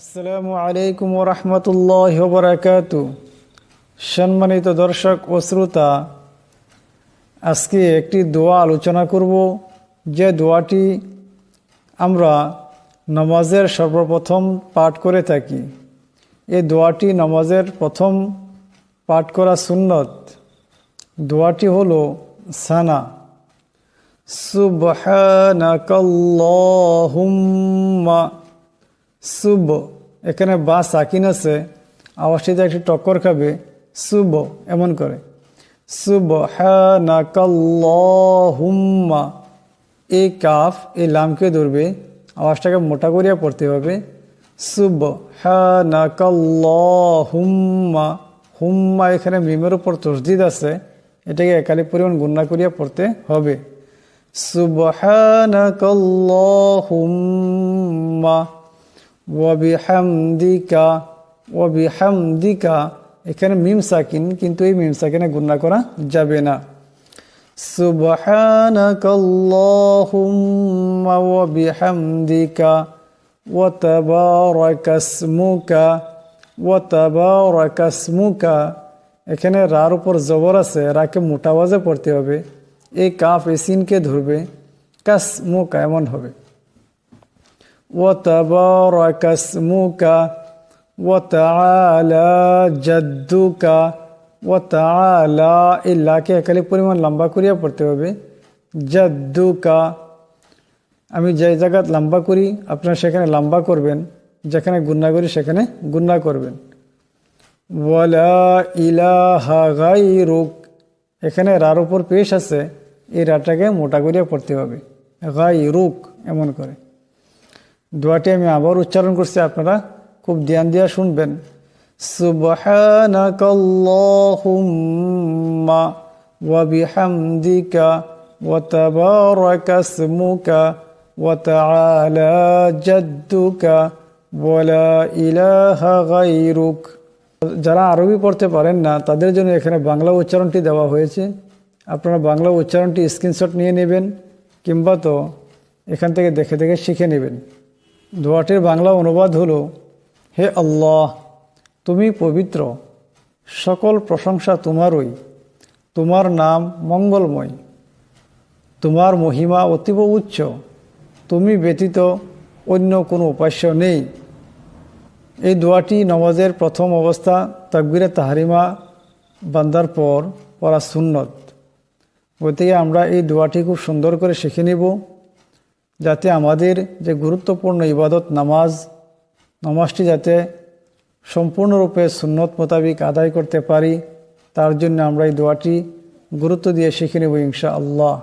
আসসালামু আলাইকুম রহমতুল্লাহ বরাকাত। সম্মানিত দর্শক ও শ্রোতা, আজকে একটি দোয়া আলোচনা করব। যে দোয়াটি আমরা নমাজের সর্বপ্রথম পাঠ করে থাকি। এই দোয়াটি নমাজের প্রথম পাঠ করা সুন্নত। দোয়াটি হল সানা। সুবহানাকাল্লাহুম্মা সুব এখানে বা সাকিন আছে আওয়াজটিতে একটি টক্কর খাবে সুব এমন করে। সুব হুম্মা এই কাফ এই লামকে ধরবে, আওয়াজটাকে মোটা করিয়া পড়তে হবে। সুব হুম্মা হুম্মা এখানে মিমের উপর তসদিদ আছে, এটাকে একালি পরিমাণ গুন্না করিয়া পড়তে হবে। সুবহানাকাল্লাহুম্মা। ওয়াবিহামদিকা ওয়াবিহামদিকা। এখানে মিম সাকিন, কিন্তু এই মিম সাকিনে গুণা করা যাবে না। সুবহানাকাল্লাহুম্মা ওয়াবিহামদিকা ওয়াতাবারাকাসমুকা এখানে রার উপর জবর আছে, রাকে মোটা আওয়াজে পড়তে হবে। এই কাফ এসিনকে ধরবে, কাসমুকা এমন হবে। وتبارك اسمك وتعالى جدك وتعالى ইল্লাকে একালি পরিমাণ লম্বা করিয়া পড়তে হবে জাদ্দুকা আমি যে জায়গাত লম্বা করি আপনারা সেখানে লম্বা করবেন যেখানে গুন্না করি সেখানে গুন্না করবেন ওয়ালা ইলাহা গাইরুক এখানে রার উপর পেশ আছে এই রাটাকে মোটা করিয়া পড়তে হবে গাইরুক এমন করে দোয়াটি আমি আবার উচ্চারণ করছি, আপনারা খুব ধ্যান দিয়া শুনবেন। যারা আরবি পড়তে পারেন না, তাদের জন্য এখানে বাংলা উচ্চারণটি দেওয়া হয়েছে। আপনারা বাংলা উচ্চারণটি স্ক্রিনশট নিয়ে নেবেন কিংবা তো এখান থেকে দেখে দেখে শিখে নেবেন। দোয়াটির বাংলা অনুবাদ হল, হে আল্লাহ, তুমি পবিত্র, সকল প্রশংসা তোমারই, তোমার নাম মঙ্গলময়, তোমার মহিমা অতীব উচ্চ, তুমি ব্যতীত অন্য কোনো উপাস্য নেই। এই দোয়াটি নমাজের প্রথম অবস্থা তাকবিরে তাহারিমা বান্দার পর পড়া সুন্নত। গতিকে আমরা এই দোয়াটি খুব সুন্দর করে শিখে নেব। যাতে আমাদের যে গুরুত্বপূর্ণ ইবাদত নামাজ, নামাজটি যাতে সম্পূর্ণরূপে সুন্নত মোতাবিক আদায় করতে পারি, তার জন্য আমরা এই দোয়াটি গুরুত্ব দিয়ে শিখে নেব ইনশা আল্লাহ